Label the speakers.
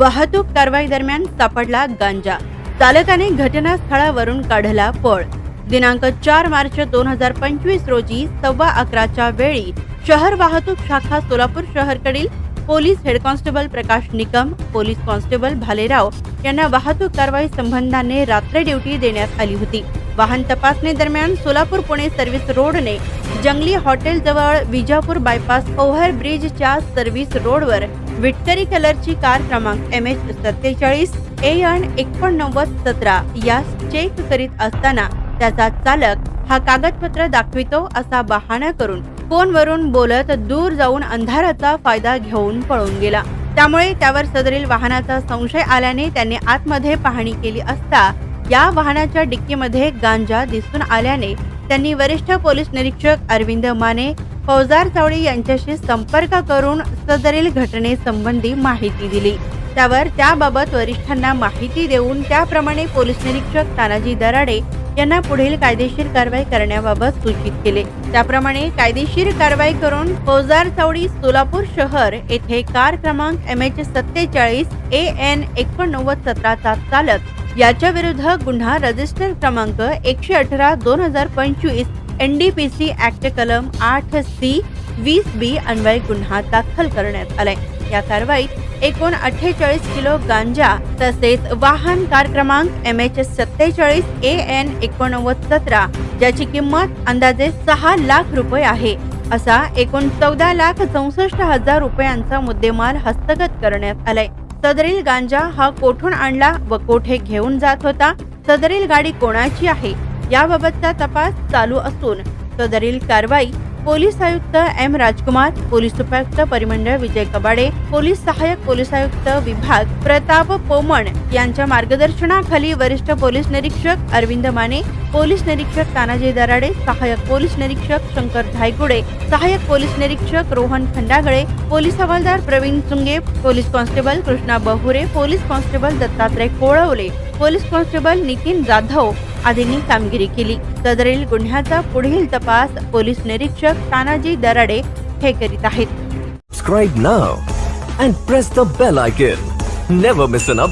Speaker 1: वाहतूक कारवाई दरम्यान सापडला गांजा. चालकाने घटनास्थळावरून काढला पळ. दिनांक चार मार्च दोन हजार पंचवीस रोजी सव्वा अकराच्या वेळी शहर वाहतूक शाखा Solapur शहरकडील police head constable Prakash Nikam police constable Bhalerao यांना वाहतूक कारवाई संबंधाने रात्री ड्युटी देण्यात आली होती. वाहन तपासणी दरम्यान सोलापूर पुणे सर्व्हिस रोडने जंगली हॉटेल जवळ विजापूर बायपास ओव्हर ब्रिजच्या सर्व्हिस रोडवर विटकरी कलरची कार क्रमांक एम एच सत्तेचाळीस ए एन एकोणनव्वद सतरा यास चेक करीत असताना त्याचा चालक हा कागदपत्र दाखवितो असा बहाणा करून फोनवरून बोलत दूर जाऊन अंधाराचा फायदा घेऊन पळून गेला. त्यामुळे त्यावर सदरील वाहनाचा संशय आल्याने त्यांनी आतमध्ये पाहणी केली असता या वाहनाच्या डिक्कीमध्ये गांजा दिसून आल्याने त्यांनी वरिष्ठ पोलीस निरीक्षक अरविंद माने फौजदार चावडी यांच्याशी संपर्क करून सदरील घटनेसंबंधी माहिती दिली. त्यावर त्याबाबत वरिष्ठांना माहिती देऊन त्याप्रमाणे पोलीस निरीक्षक तानाजी दराडे यांना पुढील कायदेशीर कारवाई करण्याबाबत सूचित केले. त्याप्रमाणे कायदेशीर कारवाई करून फौजदार चावडी सोलापूर शहर येथे कार क्रमांक एम एच सत्तेचाळीस ए एन एकोणनव्वद सतराचा चालक याच्या विरुद्ध गुन्हा रजिस्टर क्रमांक एकशे अठरा दोन हजार पंचवीस N D P C act कलम आठ सी वीस बी अन्वय गुन्हा दाखल करण्यात आलाय. या कारवाईत एकूण अठ्ठेचाळीस किलो गांजा तसेच वाहन कार क्रमांक एम एच सत्तेचाळीस ए एन एकोणनव्वद सतरा ज्याची किंमत अंदाजे सहा लाख रुपये आहे. असा एकूण चौदा लाख चौसष्ट हजार रुपयांचा मुद्देमाल हस्तगत करण्यात आलाय. सदरील गांजा हा कोठून आणला व कोठे घेऊन जात होता? सदरील गाडी कोणाची आहे? याबाबतचा तपास चालू असून सदरील कारवाई पोलीस आयुक्त एम राजकुमार पोलीस उपायुक्त परिमंडळ विजय कबाडे पोलीस सहाय्यक पोलीस आयुक्त विभाग प्रताप पोमण यांच्या मार्गदर्शनाखाली वरिष्ठ पोलीस निरीक्षक अरविंद माने पोलीस निरीक्षक तानाजी दराडे सहाय्यक पोलीस निरीक्षक शंकर धायगुडे सहाय्यक पोलीस निरीक्षक रोहन खंडागळे पोलीस हवालदार Pravin Chunge police constable Krishna Bahure police constable Dattatray Kolwale police constable Nitin Jadhav आदींनी कामगिरी केली. सदरील गुन्ह्याचा पुढील तपास पोलीस निरीक्षक तानाजी दराडे हे करीत आहेत.
Speaker 2: Now and an up